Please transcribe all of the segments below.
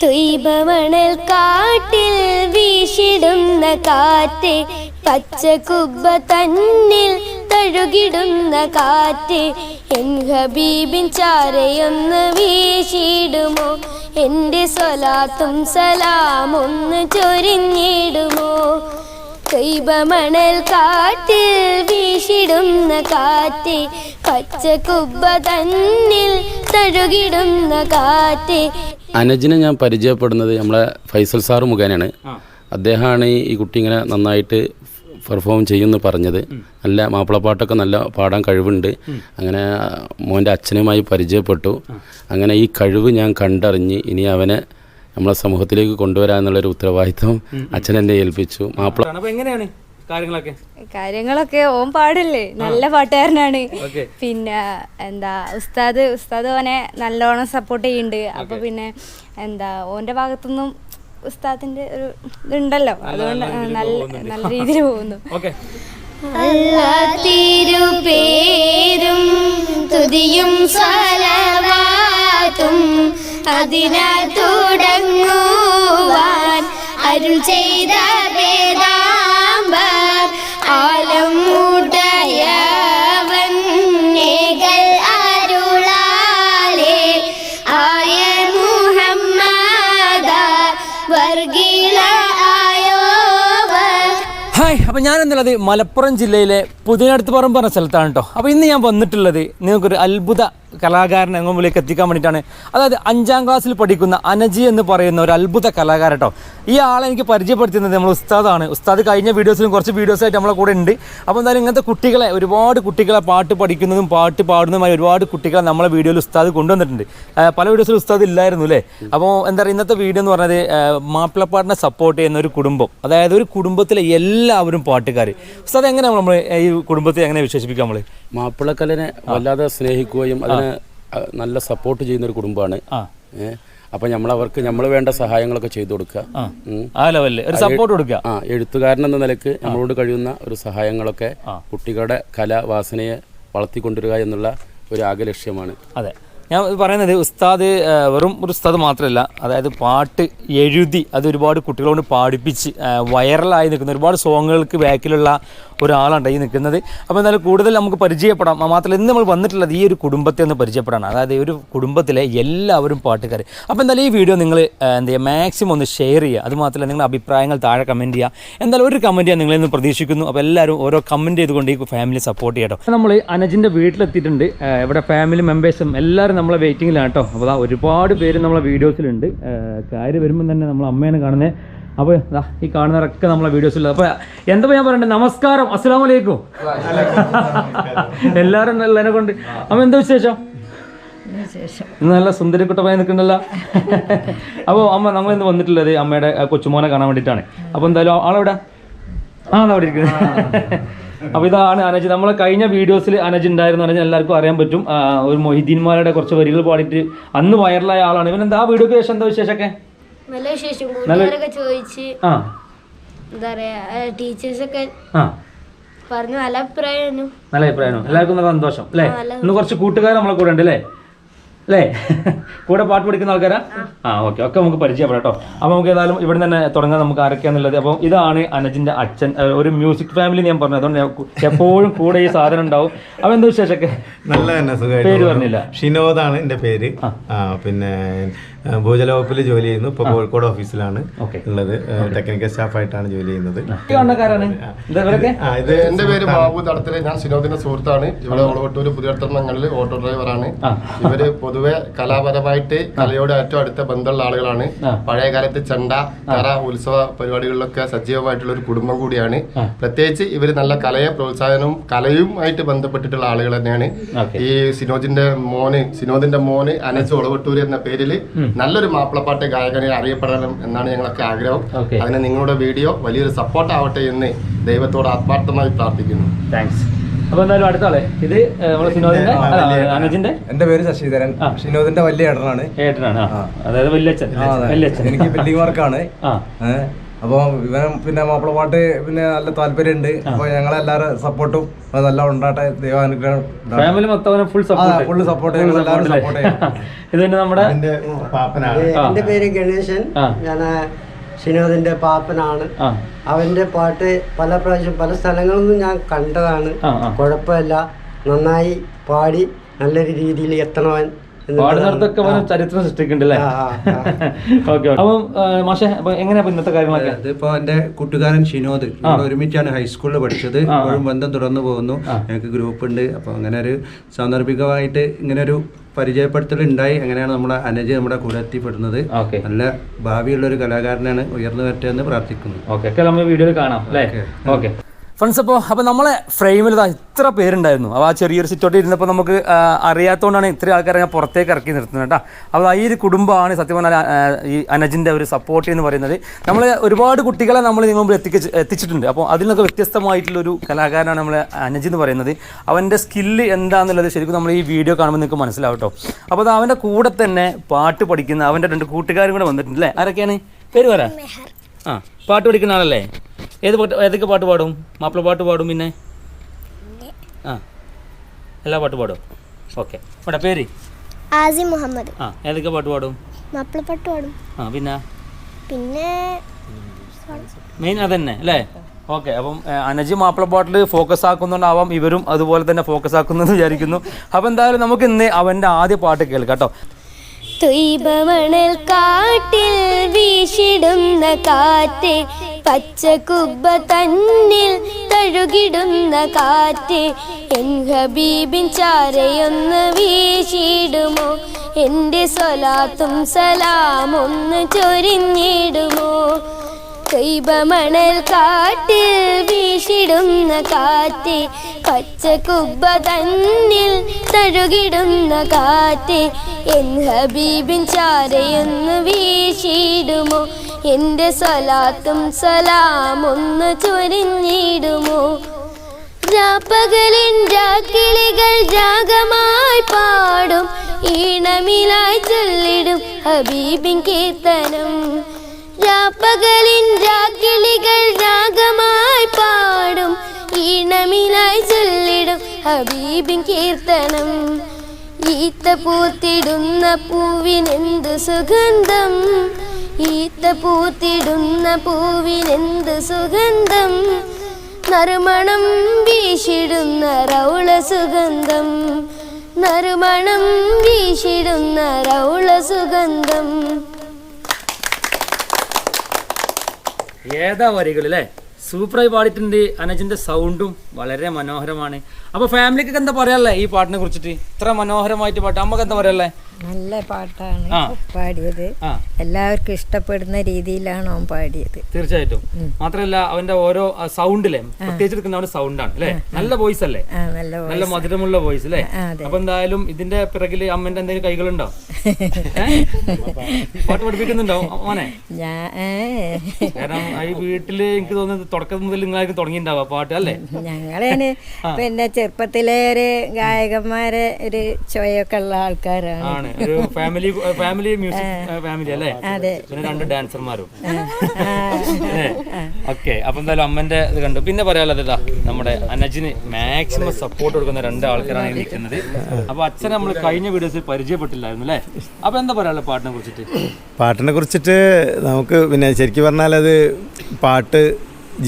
തൊയ്ബമണൽ കാട്ടിൽ വീശിടുന്ന കാറ്റ് പച്ച കുബ്ബ തന്നിൽ തഴുകിടുന്ന കാറ്റ് എൻ ഹബീബിൻ ചാരയൊന്ന് വീശിടുമോ എന്റെ സ്വലാത്തും സലാമൊന്ന് ചൊരിഞ്ഞിടുമോ? കൈബമണൽ കാറ്റിൽ വീശിടുന്ന കാറ്റ് പച്ച കുബ്ബ തന്നിൽ തഴുകിടുന്ന കാറ്റ് അനജിനെ ഞാൻ പരിചയപ്പെടുന്നത് നമ്മളെ ഫൈസൽ സാറ് മുഖേനയാണ്. അദ്ദേഹമാണ് ഈ- കുട്ടി ഇങ്ങനെ നന്നായിട്ട് പെർഫോം ചെയ്യുമെന്ന് പറഞ്ഞത്. നല്ല മാപ്പിളപ്പാട്ടൊക്കെ നല്ല പാടാൻ കഴിവുണ്ട്. അങ്ങനെ മോന്റെ അച്ഛനുമായി പരിചയപ്പെട്ടു. അങ്ങനെ ഈ കഴിവ് ഞാൻ കണ്ടറിഞ്ഞ് ഇനി അവനെ നമ്മളെ സമൂഹത്തിലേക്ക് കൊണ്ടുവരാന്നുള്ളൊരു ഉത്തരവാദിത്വം അച്ഛൻ എന്നെ ഏൽപ്പിച്ചു. മാപ്പിള എങ്ങനെയാണ്? കാര്യങ്ങളൊക്കെ? കാര്യങ്ങളൊക്കെ ഓൻ പാടില്ലേ? നല്ല പാട്ടുകാരനാണ്. ഓക്കെ. പിന്നെ എന്താ ഉസ്താദ് ഉസ്താദ് ഓനെ നല്ലോണം സപ്പോർട്ട് ചെയ്യുന്നുണ്ട് അപ്പൊ പിന്നെ എന്താ ഓന്റെ ഭാഗത്തുനിന്നും ഉസ്താദിന്റെ ഒരു ഇതുണ്ടല്ലോ. അതുകൊണ്ട് നല്ല നല്ല രീതിയിൽ പോകുന്നു. ഓക്കെ. തിരുപേരും തുതിയും സലവാത്തും അതിനാൽ തുടങ്ങുവാൻ അരുൾ ചെയ്ത വേദാംബർ വർഗീള ആയോവർ. ഹായ് അപ്പോൾ ഞാൻ എന്നുള്ളത് മലപ്പുറം ജില്ലയിലെ പുതിയടുത്ത് പറമ്പ് പറഞ്ഞ സ്ഥലത്താണ് കേട്ടോ അപ്പോൾ ഇന്ന് ഞാൻ വന്നിട്ടുള്ളത് നിങ്ങൾക്കൊരു അത്ഭുത കലാകാരനെ അങ്ങ് മുമ്പിലേക്ക് എത്തിക്കാൻ വേണ്ടിയിട്ടാണ്. അതായത് അഞ്ചാം ക്ലാസ്സിൽ പഠിക്കുന്ന അനജി എന്ന് പറയുന്ന ഒരു അത്ഭുത കലാകാരൻ കേട്ടോ ഈ ആളെ എനിക്ക് പരിചയപ്പെടുത്തുന്നത് നമ്മൾ ഉസ്താദാണ്. ഉസ്താദ് കഴിഞ്ഞ വീഡിയോസിലും കുറച്ച് വീഡിയോസായിട്ട് നമ്മളെ കൂടെ ഉണ്ട്. അപ്പോൾ എന്തായാലും ഇങ്ങനത്തെ കുട്ടികളെ ഒരുപാട് കുട്ടികളെ പാട്ട് പഠിക്കുന്നതും പാട്ട് പാടുന്നതുമായി ഒരുപാട് കുട്ടികളെ നമ്മളെ വീഡിയോയിൽ ഉസ്താദ് കൊണ്ടുവന്നിട്ടുണ്ട്. പല വീഡിയോസിലും ഉസ്താദ് ഇല്ലായിരുന്നു അല്ലേ അപ്പോൾ എന്താ പറയുക ഇന്നത്തെ വീഡിയോ എന്ന് പറഞ്ഞത് മാപ്പിളപ്പാട്ടിനെ സപ്പോർട്ട് ചെയ്യുന്ന ഒരു കുടുംബം. അതായത് ഒരു കുടുംബത്തിലെ എല്ലാവരും പാട്ടുകാർ ഉസ്താദ് എങ്ങനെയാണ് നമ്മൾ ഈ കുടുംബത്തെ എങ്ങനെ വിശേഷിപ്പിക്കാം നമ്മൾ മാപ്പിളക്കലിനെ വല്ലാതെ സ്നേഹിക്കുകയും നല്ല സപ്പോർട്ട് ചെയ്യുന്ന ഒരു കുടുംബമാണ് അപ്പൊ നമ്മൾ അവർക്ക് നമ്മൾ വേണ്ട സഹായങ്ങളൊക്കെ ചെയ്തു കൊടുക്കുക ആ. ലെവലിൽ ഒരു സപ്പോർട്ട് കൊടുക്കുക ആ എഴുത്തുകാരൻ എന്ന നിലയ്ക്ക് നമ്മളോട് കഴിയുന്ന ഒരു സഹായങ്ങളൊക്കെ കുട്ടികളുടെ കല വാസനയെ വളർത്തിക്കൊണ്ടുവരിക എന്നുള്ള ഒരു ആകെ ലക്ഷ്യമാണ്. അതെ. ഞാൻ പറയുന്നത് ഉസ്താദ് വെറും ഒരു ഉസ്താദ് മാത്രമല്ല അതായത് പാട്ട് എഴുതി അത് ഒരുപാട് കുട്ടികളോട് പാടിപ്പിച്ച് വൈറലായി നിൽക്കുന്ന ഒരുപാട് സോങ്ങുകൾക്ക് ബാക്കിലുള്ള ഒരാളാണ് ഈ നിൽക്കുന്നത്. അപ്പോൾ എന്തായാലും കൂടുതൽ നമുക്ക് പരിചയപ്പെടാം. മാത്രമല്ല ഇന്ന് നമ്മൾ വന്നിട്ടുള്ളത് ഈ ഒരു കുടുംബത്തെ ഒന്ന് പരിചയപ്പെടാണ് അതായത് ഒരു കുടുംബത്തിലെ എല്ലാവരും പാട്ടുകാർ അപ്പോൾ എന്തായാലും ഈ വീഡിയോ നിങ്ങൾ എന്താ ചെയ്യുക മാക്സിമം ഒന്ന് ഷെയർ ചെയ്യുക. അത് മാത്രമല്ല നിങ്ങളുടെ അഭിപ്രായങ്ങൾ താഴെ കമന്റ് ചെയ്യുക. എന്തായാലും ഒരു കമന്റ് ഞാൻ നിങ്ങളെ ഒന്ന് പ്രതീക്ഷിക്കുന്നു. അപ്പോൾ എല്ലാവരും ഓരോ കമന്റ് ചെയ്തുകൊണ്ട് ഈ ഫാമിലി സപ്പോർട്ട് ചെയ്യട്ടോ. നമ്മൾ അനജിന്റെ വീട്ടിലെത്തിയിട്ടുണ്ട്. ഇവിടെ ഫാമിലി മെമ്പേഴ്സും എല്ലാവരും നമ്മളെ വെയിറ്റിങ്ങിലാണ് കേട്ടോ അപ്പോൾ ഒരുപാട് പേര് നമ്മളെ വീഡിയോസിലുണ്ട് കാര്യം വരുമ്പം തന്നെ നമ്മൾ അമ്മയാണ് കാണുന്നത് അപ്പോൾ ഇതാ ഈ കാണുന്നവരൊക്കെ നമ്മളെ വീഡിയോസിലുണ്ട് അപ്പോൾ എന്താ ഞാൻ പറയണ്ടേ? നമസ്കാരം. അസ്സാം വലൈക്കും എല്ലാവരും എന്നെ കൊണ്ട്. അമ്മ എന്താ വിശേഷം? ഇന്ന് നല്ല സുന്ദരിക്കുട്ടമായി നിൽക്കണ്ടല്ലോ. അപ്പോൾ അമ്മ നമ്മൾ ഇന്ന് വന്നിട്ടുള്ളത് അമ്മയുടെ കൊച്ചുമോനെ കാണാൻ വേണ്ടിട്ടാണ് അപ്പോൾ എന്തായാലും ആളെവിടെ? ആ അവിടെ ഇരിക്കുന്നത് അപ്പോൾ ഇതാണ് അനജ്. നമ്മളെ കഴിഞ്ഞ വീഡിയോസിൽ അനജ് ഉണ്ടായിരുന്നു. അനജ് എല്ലാവർക്കും അറിയാൻ പറ്റും. ഒരു മൊഹിദ്ദീൻമാരുടെ കുറച്ച് വരികൾ പാടിയിട്ട് അന്ന് വൈറലായ ആളാണ്. ഇവൻ എന്താ ആ വീഡിയോക്ക് ശേഷം എന്താ വിശേഷമൊക്കെ? നല്ല വിശേഷം. കൂട്ടുകാരൊക്കെ ചോദിച്ച് ആ. എന്താ പറയാ ടീച്ചേഴ്സൊക്കെ ആ. പറഞ്ഞു നല്ല അഭിപ്രായമായിരുന്നു. നല്ല എല്ലാവർക്കും നല്ല സന്തോഷം അല്ലേ? ഇന്ന് കുറച്ച് കൂട്ടുകാർ നമ്മളെ കൂടെ ഉണ്ട് അല്ലേ? അല്ലേ? കൂടെ പാട്ട് പഠിക്കുന്ന ആൾക്കാരാ? ആ. ഓക്കെ. ഒക്കെ നമുക്ക് പരിചയപ്പെടാം കേട്ടോ അപ്പോൾ നമുക്ക് ഏതായാലും ഇവിടെ തന്നെ തുടങ്ങാൻ നമുക്ക് ആരൊക്കെയാന്നുള്ളത്. അപ്പോൾ ഇതാണ് അനജിന്റെ അച്ഛൻ. ഒരു മ്യൂസിക് ഫാമിലി ഞാൻ പറഞ്ഞു അതുകൊണ്ട് എപ്പോഴും കൂടെ ഈ സാധനം ഉണ്ടാവും. അപ്പോൾ എന്താ വിശേഷമൊക്കെ? നല്ല തന്നെ പേര്. പറഞ്ഞില്ല. ഷിനോദാണ് എന്റെ പേര്. ആ പിന്നെ ഭൂജല വകുപ്പിൽ ജോലി ചെയ്യുന്നു. ഇപ്പോൾ കോഴിക്കോട് ഓഫീസിലാണ് ഉള്ളത്. ടെക്നിക്കൽ സ്റ്റാഫായിട്ടാണ് ജോലി ചെയ്യുന്നത്. ഇത് എന്റെ പേര് ബാബു തടത്തിൽ. ഞാൻ സിനോദിന്റെ സുഹൃത്താണ്. ഇവിടെ ഒളവട്ടൂര് പുതിയടത്തങ്ങളിൽ ഓട്ടോ ഡ്രൈവറാണ്. ഇവർ പൊതുവെ കലാപരമായിട്ട് കലയോട് ഏറ്റവും അടുത്ത ബന്ധമുള്ള ആളുകളാണ്. പഴയ കാലത്ത് ചെണ്ട തറ ഉത്സവ പരിപാടികളിലൊക്കെ സജീവമായിട്ടുള്ള ഒരു കുടുംബം കൂടിയാണ്. പ്രത്യേകിച്ച് ഇവർ നല്ല കലയെ പ്രോത്സാഹനവും കലയുമായിട്ട് ബന്ധപ്പെട്ടിട്ടുള്ള ആളുകൾ തന്നെയാണ്. ഈ സിനോജിന്റെ മോന് സിനോദിന്റെ മോന് അനസ് ഒളവട്ടൂര് എന്ന പേരിൽ നല്ലൊരു മാപ്പിളപ്പാട്ട് ഗായകനെ അറിയപ്പെടണം എന്നാണ് ഞങ്ങളൊക്കെ ആഗ്രഹം. അതിന് നിങ്ങളുടെ വീഡിയോ വലിയൊരു സപ്പോർട്ട് ആവട്ടെ എന്ന് ദൈവത്തോട് ആത്മാർത്ഥമായി പ്രാർത്ഥിക്കുന്നു. താങ്ക്സ് അപ്പോൾ എന്തായാലും അടുത്ത ആളെ. ഇത് അനജിന്റെ എന്റെ പേര് ശശിധരൻ. ശിനോദിന്റെ വലിയ ഏട്ടനാണ്. ഏട്ടനാണ് അതായത് വല്യച്ഛൻ. വല്യച്ഛൻ. എനിക്ക് ബിൽഡിംഗ് വർക്കാണ്. അപ്പോൾ ഇവൻ പിന്നെ മാപ്പിളപ്പാട്ട് പിന്നെ നല്ല താല്പര്യമുണ്ട് അപ്പോൾ ഞങ്ങളെല്ലാവരും സപ്പോർട്ടും അത് നല്ല ഉണ്ടാട്ടെ ദൈവാനുഗ്രഹം. ഫാമിലി മൊത്തം ഫുൾ സപ്പോർട്ട് ഫുൾ സപ്പോർട്ട്. എല്ലാവരും support ഇത് തന്നെ നമ്മുടെ എന്റെ പേര് ഗണേശൻ. ഞാൻ ഷിനോദിന്റെ പാപ്പനാണ്. അവന്റെ പാട്ട് പല പ്രാവശ്യം പല സ്ഥലങ്ങളിൽ നിന്നും ഞാൻ കണ്ടതാണ്. കുഴപ്പമില്ല. നന്നായി പാടി നല്ലൊരു രീതിയിൽ എത്തണവൻ. പാടുന്നിടത്തൊക്കെ അവന് ചരിത്രം സൃഷ്ടിക്കണ്ടല്ലേ. ഓക്കെ അപ്പം ആ, മാഷെ അപ്പൊ എങ്ങനെയാ ഇന്നത്തെ കാര്യങ്ങളൊക്കെ? ഇതിപ്പോ എന്റെ കൂട്ടുകാരൻ ഷിനോദ്. നമ്മൾ ഒരുമിച്ചാണ് ഹൈസ്കൂളിൽ പഠിച്ചത്. ഇപ്പോഴും ബന്ധം തുടർന്നു പോകുന്നു. ഞങ്ങൾക്ക് ഗ്രൂപ്പ് ഉണ്ട്. അപ്പൊ അങ്ങനെ ഒരു സാന്ദർഭികമായിട്ട് ഇങ്ങനെ ഒരു പരിചയപ്പെടുത്തൽ ഉണ്ടായി. അങ്ങനെയാണ് നമ്മുടെ അനജ് നമ്മുടെ കൂടെ എത്തിപ്പെടുന്നത്. ഓക്കെ. നല്ല ഭാവിയുള്ള ഒരു കലാകാരനാണ് ഉയർന്നു വരട്ടെ എന്ന് പ്രാർത്ഥിക്കുന്നു. ഓക്കെ വീഡിയോയിൽ കാണാം ഓക്കെ. ഫ്രണ്ട്സ് അപ്പോൾ അപ്പോൾ നമ്മളെ ഫ്രെയിമിൽ ഇതാ ഇത്ര പേരുണ്ടായിരുന്നു. അപ്പോൾ ആ ചെറിയൊരു സിറ്റോട്ട് ഇരുന്നപ്പോൾ നമുക്ക് അറിയാത്തതുകൊണ്ടാണ് ഇത്രയും ആൾക്കാരെ ഞാൻ പുറത്തേക്ക് ഇറക്കി നിർത്തുന്നത് കേട്ടോ. അപ്പോൾ ഈ ഒരു കുടുംബമാണ് സത്യം പറഞ്ഞാൽ ഈ അനജിന്റെ ഒരു സപ്പോർട്ട് എന്ന് പറയുന്നത്. നമ്മൾ ഒരുപാട് കുട്ടികളെ നമ്മൾ നിങ്ങൾ മുമ്പിൽ എത്തിക്ക എത്തിച്ചിട്ടുണ്ട്. അപ്പോൾ അതിൽ നിന്നൊക്കെ വ്യത്യസ്തമായിട്ടുള്ളൊരു കലാകാരനാണ് നമ്മൾ അനജ് എന്ന് പറയുന്നത്. അവന്റെ സ്കില്ല് എന്താണെന്നുള്ളത് ശരിക്കും നമ്മൾ ഈ വീഡിയോ കാണുമ്പോൾ നിങ്ങൾക്ക് മനസ്സിലാവും കേട്ടോ. അപ്പോൾ അത് അവന്റെ കൂടെ തന്നെ പാട്ട് പഠിക്കുന്ന അവന്റെ രണ്ട് കൂട്ടുകാരും കൂടെ വന്നിട്ടുണ്ട് അല്ലേ ആരൊക്കെയാണ്? പേര് പറ. ആ പാട്ട് പഠിക്കുന്ന ആളല്ലേ? ഏത് പാട്ട് ഏതൊക്കെ പാട്ട് പാടും? മാപ്പിള പാട്ട് പാടും പിന്നെ? ആ. എല്ലാ പാട്ട് പാടും. ഓക്കെ. ഇവിടെ പേര്? ആസി മുഹമ്മദ്. ആ ഏതൊക്കെ പാട്ട് പാടും? മാപ്പിള പാട്ട് പാടും. ആ പിന്നെ? പിന്നെ മെയിൻ അതന്നെ അല്ലേ? ഓക്കെ അപ്പം അനജി മാപ്പിള പാട്ടിൽ ഫോക്കസ് ആക്കുന്നുണ്ടാവാം ഇവരും അതുപോലെ തന്നെ ഫോക്കസ് ആക്കുന്നെന്ന് വിചാരിക്കുന്നു. അപ്പം എന്തായാലും നമുക്ക് ഇന്ന് അവന്റെ ആദ്യ പാട്ട് കേൾക്കാം കേട്ടോ. തൊയ്ബമണൽ കാട്ടിൽ വീശിടുന്ന കാറ്റ് പച്ചക്കുബ്ബ തന്നിൽ തഴുകിടുന്ന കാറ്റ് എൻ ഹബീബിൻ ചാരയൊന്ന് വീശിടുമോ എന്റെ സ്വലാത്തും സലാമൊന്ന് ചൊരിഞ്ഞിടുമോ? ദൈവമണൽ കാട്ടിൽ വീശിടുന്ന കാറ്റ് കുബ്ബ തന്നിൽ തഴുകിടുന്ന കാറ്റ് എൻ ഹബീബിൻ ചാരയൊന്ന് വീശിടുമോ എന്റെ സ്വലാത്തും സലാമൊന്ന് ചൊരിഞ്ഞിടുമോ? രാപ്പകലിൻ രാക്കിളികൾ രാഗമായി പാടും ഈണമിലായി ചൊല്ലിടും ഹബീബിൻ കീർത്തനം. രാപ്പകലിൻ രാക്കിളികൾ രാഗമായി പാടും. ഈണമിനായി ചൊല്ലിടും ഹബീബിൻ കീർത്തനം. ഈത്ത പൂത്തിടുന്ന പൂവിനെന്ത് സുഗന്ധം? ഈത്ത പൂത്തിടുന്ന പൂവിനെന്ത് സുഗന്ധം? നറുമണം വീശിടുന്ന റൗള സുഗന്ധം. നറുമണം വീശിടുന്ന റൗള സുഗന്ധം. ഏതാ വരികൾ അല്ലേ സൂപ്പറായി പാടിയിട്ടുണ്ട്. അനജിന്റെ സൗണ്ടും വളരെ മനോഹരമാണ്. അപ്പൊ ഫാമിലിക്കൊക്കെ എന്താ പറയാല്ലേ ഈ പാട്ടിനെ കുറിച്ചിട്ട്? ഇത്ര മനോഹരമായിട്ട് പാട്ട്. അമ്മയ്ക്ക് എന്താ പറയാല്ലേ നല്ല പാട്ടാണ്. പാടിയത്. എല്ലാവർക്കും ഇഷ്ടപ്പെടുന്ന രീതിയിലാണ് അവൻ പാടിയത്. തീർച്ചയായിട്ടും. മാത്രമല്ല അവന്റെ ഓരോ സൗണ്ടിലെ പ്രത്യേകിച്ച് എടുക്കുന്ന സൗണ്ടാണ് അല്ലേ? നല്ല വോയിസ് അല്ലേ? നല്ല മധുരമുള്ള വോയിസ് അല്ലേ? അപ്പൊ എന്തായാലും ഇതിന്റെ പിറകിൽ അമ്മന്റെ എന്തെങ്കിലും കൈകളുണ്ടോ? പാട്ട് പഠിപ്പിക്കുന്നുണ്ടോ മോനെ? കാരണം ഈ വീട്ടിൽ എനിക്ക് തോന്നുന്നത് തുടക്കം മുതൽ നിങ്ങളായിരിക്കും തുടങ്ങിയിട്ടുണ്ടാവുക പാട്ട് അല്ലേ? ഞങ്ങളാണ് പിന്നെ ചെറുപ്പത്തിലെ ഒരു ഗായകന്മാരെ ഒരു ചോയൊക്കെ ഉള്ള ആൾക്കാരാണ്. ഒരു ഫാമിലി ഫാമിലി മ്യൂസിക് ഫാമിലി അല്ലേ? പിന്നെ രണ്ട് ഡാൻസർമാരും ഓക്കെ അപ്പൊ എന്തായാലും അമ്മന്റെ ഇത് കണ്ടു. പിന്നെ പറയാനുള്ളത് ഇതാ നമ്മുടെ അനജിന് മാക്സിമം സപ്പോർട്ട് കൊടുക്കുന്ന രണ്ട് ആൾക്കാരാണ് നിൽക്കുന്നത്. അപ്പൊ അച്ഛൻ നമ്മൾ കഴിഞ്ഞ വീഡിയോസിൽ പരിചയപ്പെട്ടില്ലായിരുന്നു അല്ലേ? അപ്പൊ എന്താ പറയാനുള്ള പാട്ടിനെ കുറിച്ചിട്ട്? പാട്ടിനെ കുറിച്ചിട്ട് നമുക്ക് പിന്നെ ശരിക്കും പറഞ്ഞാൽ അത് പാട്ട്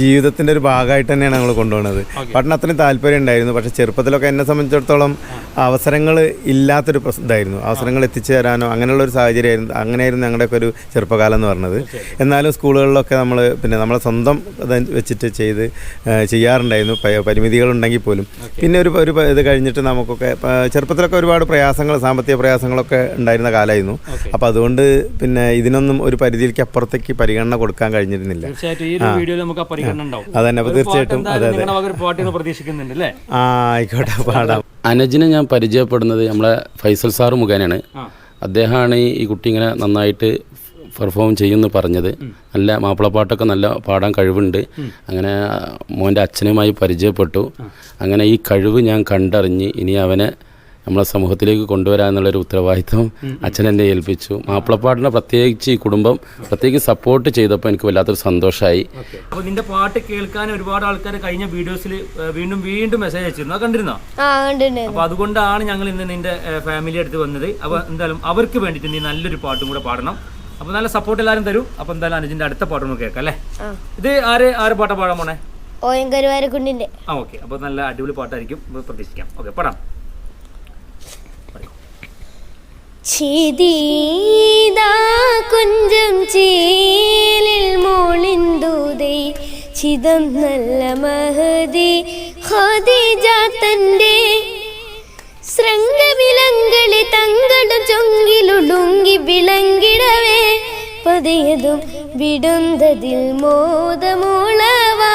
ജീവിതത്തിന്റെ ഒരു ഭാഗമായിട്ട് തന്നെയാണ് നമ്മൾ കൊണ്ടുപോകുന്നത് പഠനത്തിന് താല്പര്യം ഉണ്ടായിരുന്നു. പക്ഷേ ചെറുപ്പത്തിലൊക്കെ എന്നെ സംബന്ധിച്ചിടത്തോളം അവസരങ്ങൾ ഇല്ലാത്തൊരു ഇതായിരുന്നു. അവസരങ്ങൾ എത്തിച്ചു തരാനോ അങ്ങനെയുള്ള ഒരു സാഹചര്യമായിരുന്നു. അങ്ങനെയായിരുന്നു ഞങ്ങളുടെയൊക്കെ ഒരു ചെറുപ്പകാലം എന്ന് പറഞ്ഞത്. എന്നാലും സ്കൂളുകളിലൊക്കെ നമ്മൾ പിന്നെ നമ്മളെ സ്വന്തം ഇത് വെച്ചിട്ട് ചെയ്ത് ചെയ്യാറുണ്ടായിരുന്നു. പരിമിതികളുണ്ടെങ്കിൽ പോലും. പിന്നെ ഒരു ഒരു ഇത് കഴിഞ്ഞിട്ട് നമുക്കൊക്കെ ചെറുപ്പത്തിലൊക്കെ ഒരുപാട് പ്രയാസങ്ങൾ സാമ്പത്തിക പ്രയാസങ്ങളൊക്കെ ഉണ്ടായിരുന്ന കാലമായിരുന്നു. അപ്പോൾ അതുകൊണ്ട് പിന്നെ ഇതിനൊന്നും ഒരു പരിധിയിലേക്ക് അപ്പുറത്തേക്ക് പരിഗണന കൊടുക്കാൻ കഴിഞ്ഞിരുന്നില്ല. തീർച്ചയായിട്ടും. ഈ ഒരു വീഡിയോയിൽ നമുക്ക് അതന്നെ, അപ്പൊ തീർച്ചയായിട്ടും, അതെ, അതെ. പ്രതീക്ഷിക്കുന്നുണ്ട് അല്ലേ ആ ആയിക്കോട്ടെ പാടാം. അനജിനെ ഞാൻ പരിചയപ്പെടുന്നത് നമ്മളെ ഫൈസൽ സാറ് മുഖേനയാണ്. അദ്ദേഹമാണ് ഈ- ഈ കുട്ടി ഇങ്ങനെ നന്നായിട്ട് പെർഫോം ചെയ്യുമെന്ന് പറഞ്ഞത്. നല്ല മാപ്പിളപ്പാട്ടൊക്കെ നല്ല പാടാൻ കഴിവുണ്ട്. അങ്ങനെ മോന്റെ അച്ഛനുമായി പരിചയപ്പെട്ടു. അങ്ങനെ ഈ കഴിവ് ഞാൻ കണ്ടറിഞ്ഞ് ഇനി അവനെ നമ്മളെ സമൂഹത്തിലേക്ക് കൊണ്ടുവരാൻ എന്നുള്ളൊരു ഉത്തരവാദിത്വം അച്ഛൻ എന്നെ ഏൽപ്പിച്ചു. മാപ്പിളപ്പാട്ടിനെ പ്രത്യേകിച്ച് ഈ കുടുംബം പ്രത്യേകിച്ച് സപ്പോർട്ട് ചെയ്തപ്പോൾ എനിക്ക് വല്ലാത്തൊരു സന്തോഷമായി അപ്പൊ നിന്റെ പാട്ട് കേൾക്കാൻ ഒരുപാട് ആൾക്കാർ കഴിഞ്ഞ വീഡിയോസിൽ വീണ്ടും വീണ്ടും മെസ്സേജ് അയച്ചിരുന്നു. കണ്ടിരുന്നോ? അപ്പോൾ അതുകൊണ്ടാണ് ഞങ്ങൾ ഇന്ന് നിന്റെ ഫാമിലി അടുത്ത് വന്നത്. അപ്പൊ എന്തായാലും അവർക്ക് വേണ്ടിയിട്ട് നീ നല്ലൊരു പാട്ടും കൂടെ പാടണം. അപ്പൊ നല്ല സപ്പോർട്ട് എല്ലാവരും തരും. അപ്പൊ എന്തായാലും അനുജിന്റെ അടുത്ത പാട്ട് നമുക്ക് കേൾക്കാം അല്ലേ? ഇത് ആര് ആര് പാട്ടാ പാടാൻ പോണേ? ഓയങ്കരുവാരക്കുണ്ടിന്റെ ആ ഓക്കെ. അപ്പൊ നല്ല അടിപൊളി പാട്ടായിരിക്കും. പ്രതീക്ഷിക്കാം. ഓക്കെ പാടാം. ചിതീതാ കുഞ്ചം ചീലിൽ മോളിന്തുതേ. ചിതം നല്ല മഹതി ഖദീജ തന്റെ ശൃംഗവിലങ്കളി തങ്ങളും ചൊങ്കിലുടുങ്കി വിളങ്കിടവേ. പതിയതും വിടുന്തതിൽ മോദമോളവാ.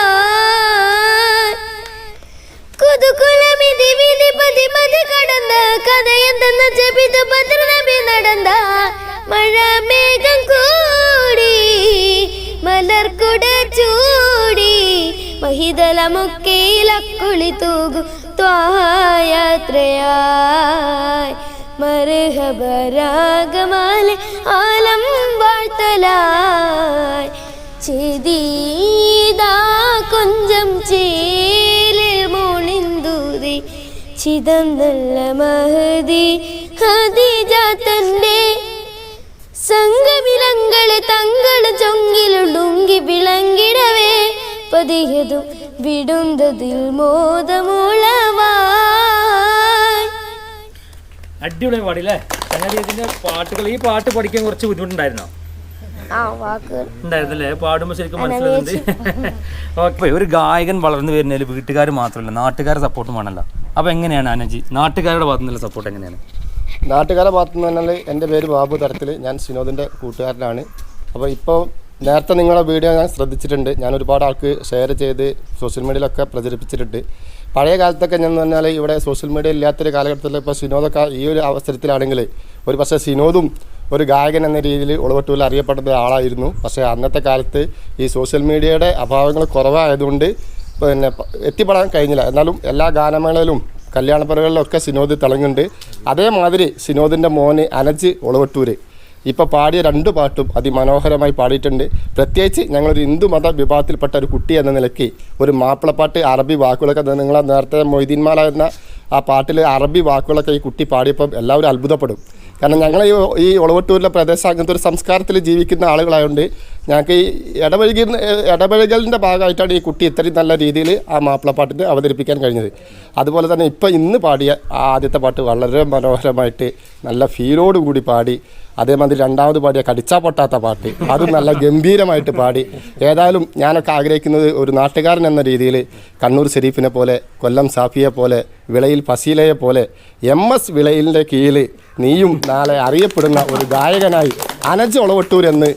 കുതുകുലമിതി വിധി പതി മതി കടന്ന കഥയെന്തെന്ന ജപിത് ഭദ്ര നബി നടന്ന. മഴ മേഘം കൂടി മലർക്കുട ചൂടി മഹിതല മുക്കയിലക്കുളി തൂകു ത്വായാത്രയായി. മരഹബരാഗമാല ആലം വാഴ്ത്തലായി. ചിതീതാ ചിതം നല്ല മഹതി. ഹദീജ തന്റെ സംഘമിലങ്ങളെ തങ്ങൾ ചൊങ്കിലുടുങ്കി വിളങ്ങിടവേ. പതിയതും വിടുന്നതിൽ മോദമുളവായി. അടിപൊളി പാടില്ലേ? ഇതിന്റെ പാട്ടുകൾ ഈ പാട്ട് പഠിക്കാൻ കുറച്ച് ബുദ്ധിമുട്ടുണ്ടായിരുന്നോ? ആ വാക്കുകൾ. ഉണ്ടായിരുന്നല്ലേ? പാടുമ്പോൾ ശരിക്കും മനസ്സിലാകുന്നുണ്ട് ഓക്കെ ഒരു ഗായകൻ വളർന്നു വരുന്നതിൽ വീട്ടുകാർ മാത്രമല്ല നാട്ടുകാരെ സപ്പോർട്ടും വേണമല്ലോ. അപ്പോൾ എങ്ങനെയാണ് അനജി? നാട്ടുകാരുടെ ഭാഗത്തു നിന്നുള്ള സപ്പോർട്ട് എങ്ങനെയാണ്? നാട്ടുകാരുടെ ഭാഗത്തു നിന്ന് പറഞ്ഞാൽ എന്റെ പേര് ബാബു തരത്തിൽ ഞാൻ സിനോദിന്റെ കൂട്ടുകാരനാണ്. അപ്പോൾ ഇപ്പോൾ നേരത്തെ നിങ്ങളുടെ വീഡിയോ ഞാൻ ശ്രദ്ധിച്ചിട്ടുണ്ട്. ഞാൻ ഒരുപാട് ആൾക്ക് ഷെയർ ചെയ്ത് സോഷ്യൽ മീഡിയയിലൊക്കെ പ്രചരിപ്പിച്ചിട്ടുണ്ട്. പഴയ കാലത്തൊക്കെ ഞാൻ പറഞ്ഞാൽ ഇവിടെ സോഷ്യൽ മീഡിയ ഇല്ലാത്തൊരു കാലഘട്ടത്തിൽ ഇപ്പോൾ സിനോദൊക്കെ ഈ ഒരു അവസരത്തിലാണെങ്കിൽ ഒരു പക്ഷേ സിനോദും ഒരു ഗായകൻ എന്ന രീതിയിൽ ഒളവട്ടൂരിൽ അറിയപ്പെടുന്ന ആളായിരുന്നു. പക്ഷേ അന്നത്തെ കാലത്ത് ഈ സോഷ്യൽ മീഡിയയുടെ അഭാവങ്ങൾ കുറവായതുകൊണ്ട് പിന്നെ എത്തിപ്പെടാൻ കഴിഞ്ഞില്ല. എന്നാലും എല്ലാ ഗാനമേളയിലും കല്യാണപ്പറകളിലൊക്കെ സിനോദ് തിളങ്ങുന്നുണ്ട് അതേമാതിരി സിനോദിന്റെ മോന് അനജ് ഒളവട്ടൂര് ഇപ്പോൾ പാടിയ രണ്ട് പാട്ടും അതിമനോഹരമായി പാടിയിട്ടുണ്ട്. പ്രത്യേകിച്ച് ഞങ്ങളൊരു ഹിന്ദു മത വിഭാഗത്തിൽപ്പെട്ട ഒരു കുട്ടി എന്ന നിലയ്ക്ക് ഒരു മാപ്പിളപ്പാട്ട് അറബി വാക്കുകളൊക്കെ നിങ്ങളെ നേരത്തെ മൊയ്തീൻമാല എന്ന ആ പാട്ടിൽ അറബി വാക്കുകളൊക്കെ ഈ കുട്ടി പാടിയപ്പോൾ എല്ലാവരും അത്ഭുതപ്പെടും. കാരണം ഞങ്ങൾ ഈ ഈ ഒളവട്ടൂരിലെ പ്രദേശം അങ്ങനത്തെ ഒരു സംസ്കാരത്തിൽ ജീവിക്കുന്ന ആളുകളായതുകൊണ്ട് ഞങ്ങൾക്ക് ഈ ഇടപഴകി ഇടപഴകലിന്റെ ഭാഗമായിട്ടാണ് ഈ കുട്ടി ഇത്രയും നല്ല രീതിയിൽ ആ മാപ്പിളപ്പാട്ടിന് അവതരിപ്പിക്കാൻ കഴിഞ്ഞത്. അതുപോലെ തന്നെ ഇപ്പം ഇന്ന് പാടിയ ആ ആദ്യത്തെ പാട്ട് വളരെ മനോഹരമായിട്ട് നല്ല ഫീലോട് കൂടി പാടി അതേമാതിരി രണ്ടാമത് പാടിയ കടിച്ചാ പൊട്ടാത്ത പാട്ട് അതും നല്ല ഗംഭീരമായിട്ട് പാടി. ഏതായാലും ഞാനൊക്കെ ആഗ്രഹിക്കുന്നത് ഒരു നാട്ടുകാരൻ എന്ന രീതിയിൽ കണ്ണൂർ ഷെരീഫിനെ പോലെ കൊല്ലം സാഫിയെ പോലെ വിളയിൽ ഫസീലയെ പോലെ എം എസ് വിളയിലിന്റെ കീഴിൽ നീയും നാളെ അറിയപ്പെടുന്ന ഒരു ഗായകനായി അനജ് ഒളവട്ടൂർ എന്ന്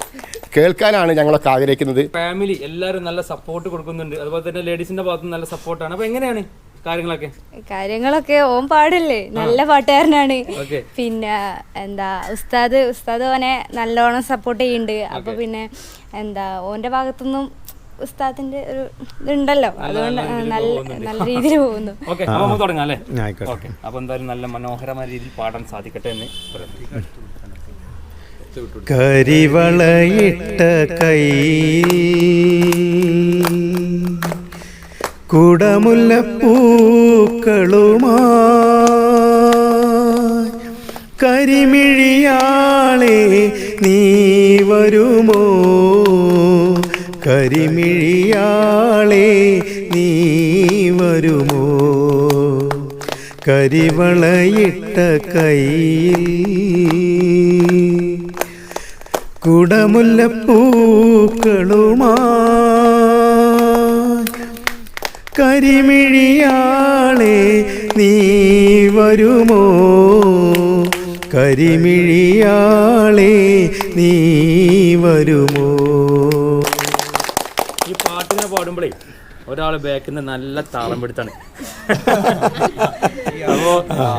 കേൾക്കാനാണ് ഞങ്ങളൊക്കെ ആഗ്രഹിക്കുന്നത്. ഫാമിലി എല്ലാവരും നല്ല സപ്പോർട്ട് കൊടുക്കുന്നുണ്ട്. അതുപോലെ തന്നെ ലേഡീസിന്റെ ഭാഗത്ത് നിന്ന് നല്ല സപ്പോർട്ടാണ് അപ്പൊ എങ്ങനെയാണ് കാര്യങ്ങളൊക്കെ? കാര്യങ്ങളൊക്കെ ഓൻ പാടില്ലേ? നല്ല പാട്ടുകാരനാണ്. ഓക്കെ. പിന്നെ എന്താ ഉസ്താദ് ഉസ്താദ് ഓനെ നല്ലോണം സപ്പോർട്ട് ചെയ്യുന്നുണ്ട്. അപ്പൊ പിന്നെ എന്താ ഓന്റെ ഭാഗത്തുനിന്നും ഉസ്താദിന്റെ ഒരു ഇതുണ്ടല്ലോ. അതുകൊണ്ട് നല്ല നല്ല രീതിയിൽ പോകുന്നു. ഓക്കെ അപ്പോൾ നമുക്ക് തുടങ്ങാം അല്ലേ? ആയിക്കോട്ടെ. ഓക്കെ അപ്പോൾ എന്തായാലും നല്ല മനോഹരമായ രീതിയിൽ പാടാൻ സാധിക്കട്ടെ എന്ന് കരിവളയിട്ട കൈ കുടമുല്ലപ്പൂക്കളുമാ കരിമിഴിയാളെ നീ വരുമോ? കരിമിഴിയാളെ നീ വരുമോ? കരിവളയിട്ട കൈയിൽ കുടമുല്ലപ്പൂക്കളുമാ കരിമിഴിയാളെ നീ വരുമോ? കരിമിഴിയാളെ നീ വരുമോ ഈ പാട്ടിനെ പാടുമ്പോഴേ ഒരാൾ ബാക്കിൽ നിന്ന് നല്ല താളം പിടുത്താണ്. അപ്പോ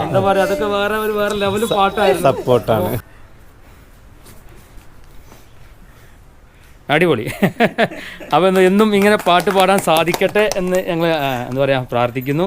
എന്താ പറയാ അതൊക്കെ വേറെ ഒരു വേറെ ലെവൽ പാട്ടായിരുന്നു. സപ്പോർട്ടാണ് അടിപൊളി. അപ്പോൾ എന്നും ഇങ്ങനെ പാട്ട് പാടാൻ സാധിക്കട്ടെ എന്ന് ഞങ്ങൾ എന്താ പറയുക പ്രാർത്ഥിക്കുന്നു.